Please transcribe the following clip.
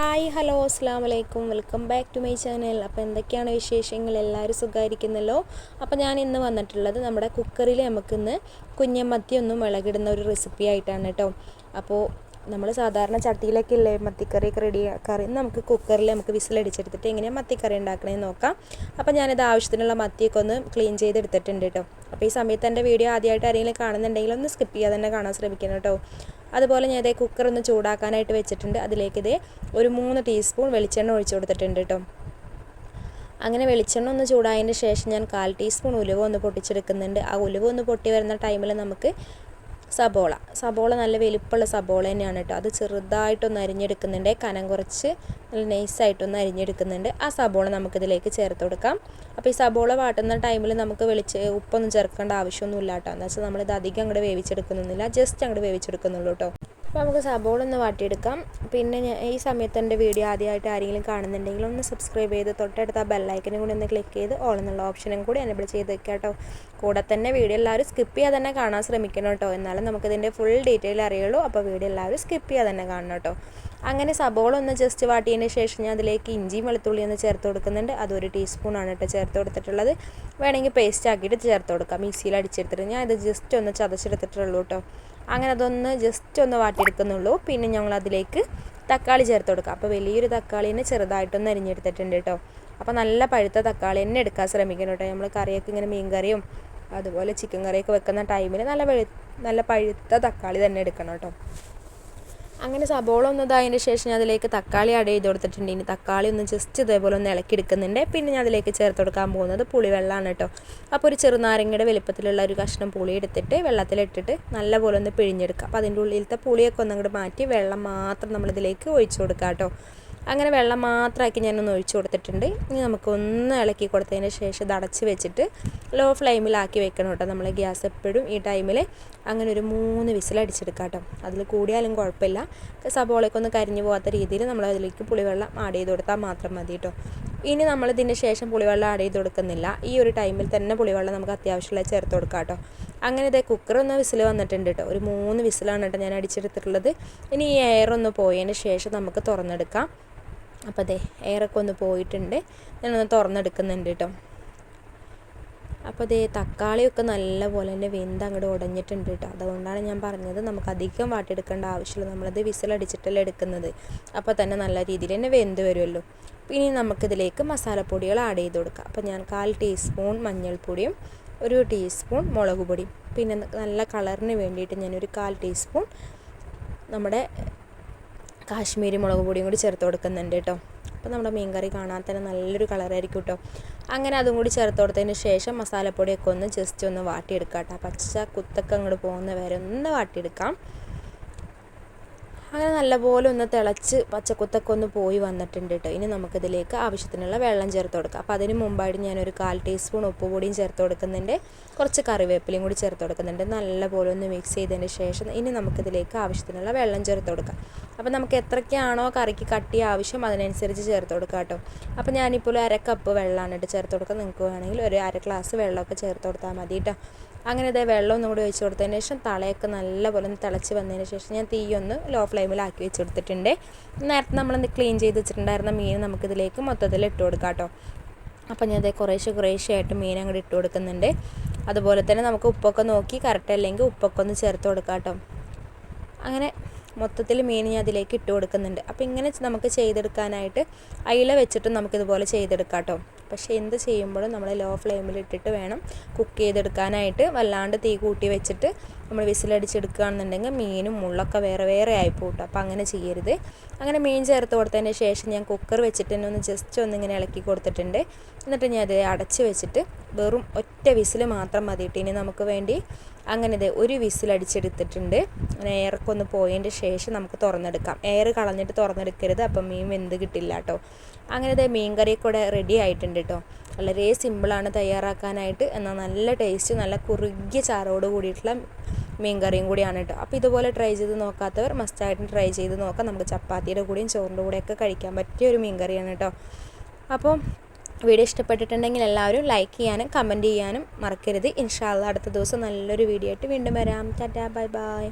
Hi hello അസ്സാം വലൈക്കും welcome back to my channel. അപ്പോൾ എന്തൊക്കെയാണ് വിശേഷങ്ങൾ? എല്ലാവരും സുഖമായിരിക്കുന്നല്ലോ? അപ്പോൾ ഞാൻ ഇന്ന് വന്നിട്ടുള്ളത് നമ്മുടെ കുക്കറിൽ നമുക്കിന്ന് കുഞ്ഞമത്തി ഒന്നും വിളകിടുന്ന ഒരു റെസിപ്പി ആയിട്ടാണ് കേട്ടോ. അപ്പോൾ നമ്മൾ സാധാരണ ചട്ടിയിലൊക്കെ ഇല്ലേ മത്തിക്കറിയൊക്കെ റെഡി കറി. നമുക്ക് കുക്കറിൽ നമുക്ക് വിസിലടിച്ചെടുത്തിട്ട് എങ്ങനെയാണ് മത്തിക്കറി ഉണ്ടാക്കണമെന്ന് നോക്കാം. അപ്പോൾ ഞാനിത് ആവശ്യത്തിനുള്ള മത്തിയൊക്കെ ഒന്ന് ക്ലീൻ ചെയ്തെടുത്തിട്ടുണ്ട് കേട്ടോ. അപ്പോൾ ഈ സമയത്ത് എന്റെ വീഡിയോ ആദ്യമായിട്ട് ആരെങ്കിലും കാണുന്നുണ്ടെങ്കിൽ ഒന്ന് സ്കിപ്പ് ചെയ്യാതെ തന്നെ കാണാൻ ശ്രമിക്കണം കേട്ടോ. അതുപോലെ ഞാൻ ഇതേ കുക്കർ ഒന്ന് ചൂടാക്കാനായിട്ട് വെച്ചിട്ടുണ്ട്. അതിലേക്ക് ഇതേ ഒരു മൂന്ന് ടീസ്പൂൺ വെളിച്ചെണ്ണ ഒഴിച്ചു കൊടുത്തിട്ടുണ്ട് കേട്ടോ. അങ്ങനെ വെളിച്ചെണ്ണ ഒന്ന് ചൂടായതിന് ശേഷം ഞാൻ കാൽ ടീസ്പൂൺ ഉലുവ ഒന്ന് പൊട്ടിച്ചെടുക്കുന്നുണ്ട്. ആ ഉലുവ ഒന്ന് പൊട്ടി വരുന്ന ടൈമിൽ നമുക്ക് സബോള. സബോള നല്ല വലിപ്പമുള്ള സബോള തന്നെയാണ് കേട്ടോ. അത് ചെറുതായിട്ടൊന്ന് അരിഞ്ഞെടുക്കുന്നുണ്ട്. കനം കുറച്ച് നല്ല നൈസായിട്ടൊന്ന് അരിഞ്ഞെടുക്കുന്നുണ്ട്. ആ സബോള നമുക്കിതിലേക്ക് ചേർത്ത് കൊടുക്കാം. അപ്പോൾ ഈ സബോള വാട്ടുന്ന ടൈമിൽ നമുക്ക് വെളിച്ച് ഉപ്പൊന്നും ചേർക്കേണ്ട ആവശ്യമൊന്നുമില്ല കേട്ടോ. എന്താ വെച്ചാൽ നമ്മളിത് അധികം അങ്ങോട്ട് വേവിച്ചെടുക്കുന്നൊന്നുമില്ല ജസ്റ്റ് അങ്ങോട്ട് വേവിച്ചെടുക്കുന്നുള്ളൂ കേട്ടോ. അപ്പോൾ നമുക്ക് സബോള ഒന്ന് വാട്ടിയെടുക്കാം. പിന്നെ ഞാൻ ഈ സമയത്ത് എന്റെ വീഡിയോ ആദ്യമായിട്ട് ആരെങ്കിലും കാണുന്നുണ്ടെങ്കിൽ ഒന്ന് സബ്സ്ക്രൈബ് ചെയ്ത് തൊട്ടടുത്ത ആ ബെല്ലൈക്കനും കൂടി ഒന്ന് ക്ലിക്ക് ചെയ്ത് ഓൾ എന്നുള്ള ഓപ്ഷനും കൂടി എന്നെ ചെയ്ത് വെക്കാം കേട്ടോ. കൂടെ തന്നെ വീഡിയോ എല്ലാവരും സ്കിപ്പ് ചെയ്യാതെ തന്നെ കാണാൻ ശ്രമിക്കണം കേട്ടോ. എന്നാലും നമുക്കിതിന്റെ ഫുൾ ഡീറ്റെയിൽ അറിയുള്ളൂ. അപ്പോൾ വീഡിയോ എല്ലാവരും സ്കിപ്പ് ചെയ്യാതെ തന്നെ കാണണം കേട്ടോ. അങ്ങനെ സബോള ഒന്ന് ജസ്റ്റ് വാട്ടിയതിന് ശേഷം ഞാൻ അതിലേക്ക് ഇഞ്ചിയും വെളുത്തുള്ളി ഒന്ന് ചേർത്ത് കൊടുക്കുന്നുണ്ട്. അതൊരു ടീസ്പൂണാണ് കേട്ടോ ചേർത്ത് കൊടുത്തിട്ടുള്ളത്. വേണമെങ്കിൽ പേസ്റ്റ് ആക്കിയിട്ട് ചേർത്ത് കൊടുക്കാം. മിക്സിയിൽ അടിച്ചെടുത്തിട്ട് ഞാൻ ഇത് ജസ്റ്റ് ഒന്ന് ചതച്ചെടുത്തിട്ടുള്ളൂ കേട്ടോ. അങ്ങനെ അതൊന്ന് ജസ്റ്റ് ഒന്ന് വാട്ടിയെടുക്കുന്നുള്ളൂ. പിന്നെ ഞങ്ങൾ അതിലേക്ക് തക്കാളി ചേർത്ത് കൊടുക്കാം. അപ്പോൾ വലിയൊരു തക്കാളിനെ ചെറുതായിട്ടൊന്ന് അരിഞ്ഞെടുത്തിട്ടുണ്ട് കേട്ടോ. അപ്പോൾ നല്ല പഴുത്ത തക്കാളി തന്നെ എടുക്കാൻ ശ്രമിക്കണം കേട്ടോ. നമ്മൾ കറിയൊക്കെ ഇങ്ങനെ മീൻ കറിയും അതുപോലെ ചിക്കൻ കറിയൊക്കെ വെക്കുന്ന ടൈമിൽ നല്ല നല്ല പഴുത്ത തക്കാളി തന്നെ എടുക്കണം കേട്ടോ. അങ്ങനെ സബോള ഒന്ന് ശേഷം ഞാൻ അതിലേക്ക് തക്കാളി ആഡ് ചെയ്ത് കൊടുത്തിട്ടുണ്ട്. ഇനി തക്കാളി ഒന്ന് ജസ്റ്റ് ഇതേപോലെ ഒന്ന് ഇളക്കി എടുക്കുന്നുണ്ട്. പിന്നെ ഞാൻ അതിലേക്ക് ചേർത്ത് കൊടുക്കാൻ പോകുന്നത് പുളിവെള്ളമാണ് കേട്ടോ. അപ്പോൾ ഒരു ചെറുനാരങ്ങയുടെ വലിപ്പത്തിലുള്ള ഒരു കഷ്ണം പുളി എടുത്തിട്ട് വെള്ളത്തിലിട്ടിട്ട് നല്ലപോലെ ഒന്ന് പിഴിഞ്ഞെടുക്കുക. അപ്പോൾ അതിന്റെ ഉള്ളിലത്തെ പുളിയൊക്കെ ഒന്നങ്ങോട്ട് മാറ്റി വെള്ളം മാത്രം നമ്മളിതിലേക്ക് ഒഴിച്ചു കൊടുക്കാം കേട്ടോ. അങ്ങനെ വെള്ളം മാത്രമാക്കി ഞാനൊന്ന് ഒഴിച്ചു കൊടുത്തിട്ടുണ്ട്. ഇനി നമുക്കൊന്ന് ഇളക്കി കൊടുത്തതിന് ശേഷം ഇത് അടച്ച് വെച്ചിട്ട് ലോ ഫ്ലെയിമിലാക്കി വെക്കണം കേട്ടോ. നമ്മൾ ഗ്യാസ് എപ്പോഴും ഈ ടൈമിൽ അങ്ങനെ ഒരു മൂന്ന് വിസിലടിച്ചെടുക്കാം കേട്ടോ. അതിൽ കൂടിയാലും കുഴപ്പമില്ല. സബോളയ്ക്കൊന്ന് കരിഞ്ഞു പോകാത്ത രീതിയിൽ നമ്മൾ അതിലേക്ക് പുളിവെള്ളം ആഡ് ചെയ്ത് കൊടുത്താൽ മാത്രം മതി കേട്ടോ. ഇനി നമ്മൾ ഇതിന് ശേഷം പുളിവെള്ളം ആഡ് ചെയ്ത് കൊടുക്കുന്നില്ല. ഈ ഒരു ടൈമിൽ തന്നെ പുളിവെള്ളം നമുക്ക് അത്യാവശ്യമുള്ള ചേർത്ത് കൊടുക്കാം കേട്ടോ. അങ്ങനെ ഇതേ കുക്കർ ഒന്ന് വിസിൽ വന്നിട്ടുണ്ട് കേട്ടോ. ഒരു മൂന്ന് വിസിലാണ് കേട്ടോ ഞാൻ അടിച്ചെടുത്തിട്ടുള്ളത്. ഇനി ഈ എയർ ഒന്ന് പോയതിന് ശേഷം നമുക്ക് തുറന്നെടുക്കാം. അപ്പോൾ അതെ എയറൊക്കെ ഒന്ന് പോയിട്ടുണ്ട്. ഞാനൊന്ന് തുറന്നെടുക്കുന്നുണ്ട് കേട്ടോ അപ്പോൾ അതേ തക്കാളിയൊക്കെ നല്ല പോലെ തന്നെ വെന്ത് അങ്ങോട്ട് ഉടഞ്ഞിട്ടുണ്ട് കേട്ടോ അതുകൊണ്ടാണ് ഞാൻ പറഞ്ഞത് നമുക്ക് അധികം വാട്ടിയെടുക്കേണ്ട ആവശ്യമില്ല. നമ്മളത് വിസിലടിച്ചിട്ടല്ലേ എടുക്കുന്നത്. അപ്പോൾ തന്നെ നല്ല രീതിയിൽ തന്നെ വെന്ത് വരുമല്ലോ. ഇനി നമുക്കിതിലേക്ക് മസാലപ്പൊടികൾ ആഡ് ചെയ്ത് കൊടുക്കാം. അപ്പോൾ ഞാൻ കാൽ ടീസ്പൂൺ മഞ്ഞൾപ്പൊടിയും ഒരു ടീസ്പൂൺ മുളക് പൊടിയും പിന്നെ നല്ല കളറിന് വേണ്ടിയിട്ട് ഞാനൊരു കാൽ ടീസ്പൂൺ നമ്മുടെ കാശ്മീരി മുളക് പൊടിയും കൂടി ചേർത്ത് കൊടുക്കുന്നുണ്ട് കേട്ടോ. അപ്പോൾ നമ്മുടെ മീൻ കറി കാണാൻ തന്നെ നല്ലൊരു കളറായിരിക്കും കേട്ടോ. അങ്ങനെ അതും കൂടി ചേർത്ത് കൊടുത്തതിന് ശേഷം മസാലപ്പൊടിയൊക്കെ ഒന്ന് ജസ്റ്റ് ഒന്ന് വാട്ടിയെടുക്കാം കേട്ടോ. പച്ച കുത്തൊക്കെ അങ്ങോട്ട് പോകുന്ന വരെ ഒന്ന് വാട്ടിയെടുക്കാം. അങ്ങനെ നല്ലപോലെ ഒന്ന് തിളച്ച് പച്ചക്കുത്തൊക്കെ ഒന്ന് പോയി വന്നിട്ടുണ്ട് കേട്ടോ. ഇനി നമുക്കിതിലേക്ക് ആവശ്യത്തിനുള്ള വെള്ളം ചേർത്ത് കൊടുക്കാം. അപ്പോൾ അതിന് മുമ്പായിട്ട് ഞാനൊരു കാൽ ടീസ്പൂൺ ഉപ്പ് പൊടിയും ചേർത്ത് കൊടുക്കുന്നുണ്ട്. കുറച്ച് കറിവേപ്പിലയും കൂടി ചേർത്ത് കൊടുക്കുന്നുണ്ട്. നല്ലപോലെ ഒന്ന് മിക്സ് ചെയ്തതിന് ശേഷം ഇനി നമുക്കിതിലേക്ക് ആവശ്യത്തിനുള്ള വെള്ളം ചേർത്ത് കൊടുക്കാം. അപ്പോൾ നമുക്ക് എത്രയ്ക്കാണോ കറിക്ക് കട്ടി ആവശ്യം അതിനനുസരിച്ച് ചേർത്ത് കൊടുക്കാം കേട്ടോ. അപ്പോൾ ഞാനിപ്പോൾ ഒരു അര കപ്പ് വെള്ളമാണ് കേട്ടോ ചേർത്ത് കൊടുക്കുക. നിങ്ങൾക്ക് വേണമെങ്കിൽ ഒരു അര ഗ്ലാസ് വെള്ളമൊക്കെ ചേർത്ത് കൊടുത്താൽ മതി കേട്ടോ. അങ്ങനെ ഇതേ വെള്ളം ഒന്നും കൂടി ഒഴിച്ച് കൊടുത്തതിന് ശേഷം തളയൊക്കെ നല്ലപോലെ ഒന്ന് തിളച്ച് വന്നതിന് ശേഷം ഞാൻ തീ ഒന്ന് ലോ ഫ്ലെയിമിലാക്കി വെച്ച് കൊടുത്തിട്ടുണ്ട്. നേരത്തെ നമ്മളൊന്ന് ക്ലീൻ ചെയ്ത് വെച്ചിട്ടുണ്ടായിരുന്ന മീൻ നമുക്കിതിലേക്ക് മൊത്തത്തിൽ ഇട്ട് കൊടുക്കാം കേട്ടോ. അപ്പം ഞാൻ അതേ കുറേശ്ശെ കുറേശ്ശെ ആയിട്ട് മീൻ അങ്ങോട്ട് ഇട്ട് കൊടുക്കുന്നുണ്ട്. അതുപോലെ തന്നെ നമുക്ക് ഉപ്പൊക്കെ നോക്കി കറക്റ്റ് അല്ലെങ്കിൽ ഉപ്പൊക്കെ ഒന്ന് ചേർത്ത് കൊടുക്കാം കേട്ടോ. അങ്ങനെ മൊത്തത്തിൽ മീൻ ഞാൻ അതിലേക്ക് ഇട്ട് കൊടുക്കുന്നുണ്ട്. അപ്പോൾ ഇങ്ങനെ നമുക്ക് ചെയ്തെടുക്കാനായിട്ട് അയില വെച്ചിട്ടും നമുക്കിതുപോലെ ചെയ്തെടുക്കാം കേട്ടോ പക്ഷേ എന്ത് ചെയ്യുമ്പോഴും നമ്മൾ ലോ ഫ്ലെയിമിൽ ഇട്ടിട്ട് വേണം കുക്ക് ചെയ്തെടുക്കാനായിട്ട്. വല്ലാണ്ട് തീ കൂട്ടി വെച്ചിട്ട് നമ്മൾ വിസിലടിച്ചെടുക്കുകയാണെന്നുണ്ടെങ്കിൽ മീനും മുള്ളൊക്കെ വേറെ വേറെ ആയിപ്പോട്ടോ അപ്പോൾ അങ്ങനെ ചെയ്യരുത്. അങ്ങനെ മീൻ ചേർത്ത് കൊടുത്തതിന് ശേഷം ഞാൻ കുക്കർ വെച്ചിട്ട് തന്നെ ഒന്ന് ജസ്റ്റ് ഒന്ന് ഇങ്ങനെ ഇളക്കി കൊടുത്തിട്ടുണ്ട്. എന്നിട്ട് ഞാൻ അത് അടച്ച് വെച്ചിട്ട് വെറും ഒറ്റ വിസിൽ മാത്രം മതിയിട്ട് ഇനി നമുക്ക് വേണ്ടി അങ്ങനെ ഇത് ഒരു വിസിൽ അടിച്ചെടുത്തിട്ടുണ്ട് അങ്ങനെ എയറൊക്കെ ഒന്ന് പോയതിന്റെ ശേഷം നമുക്ക് തുറന്നെടുക്കാം. എയർ കളഞ്ഞിട്ട് തുറന്നെടുക്കരുത്. അപ്പം മീൻ വെന്ത് കിട്ടില്ല കേട്ടോ. അങ്ങനെ ഇത് മീൻ കറി കൂടെ റെഡി ആയിട്ടുണ്ട് കേട്ടോ. വളരെ സിമ്പിളാണ് തയ്യാറാക്കാനായിട്ട്. എന്നാൽ നല്ല ടേസ്റ്റ് നല്ല കുറുകിയ ചാറോട് കൂടിയിട്ടുള്ള മീൻ കറിയും കൂടിയാണ് കേട്ടോ അപ്പോൾ ഇതുപോലെ ട്രൈ ചെയ്ത് നോക്കാത്തവർ മസ്റ്റായിട്ടും ട്രൈ ചെയ്ത് നോക്കാം. നമുക്ക് ചപ്പാത്തിയുടെ കൂടെയും ചോറിന്റെ കൂടെയൊക്കെ കഴിക്കാൻ പറ്റിയ ഒരു മീൻ കറിയാണ് കേട്ടോ അപ്പോൾ വീഡിയോ ഇഷ്ടപ്പെട്ടിട്ടുണ്ടെങ്കിൽ എല്ലാവരും ലൈക്ക് ചെയ്യാനും കമന്റ് ചെയ്യാനും മറക്കരുത്. ഇൻഷാല്ല അടുത്ത ദിവസം നല്ലൊരു വീഡിയോ ആയിട്ട് വീണ്ടും വരാം. Tata bye bye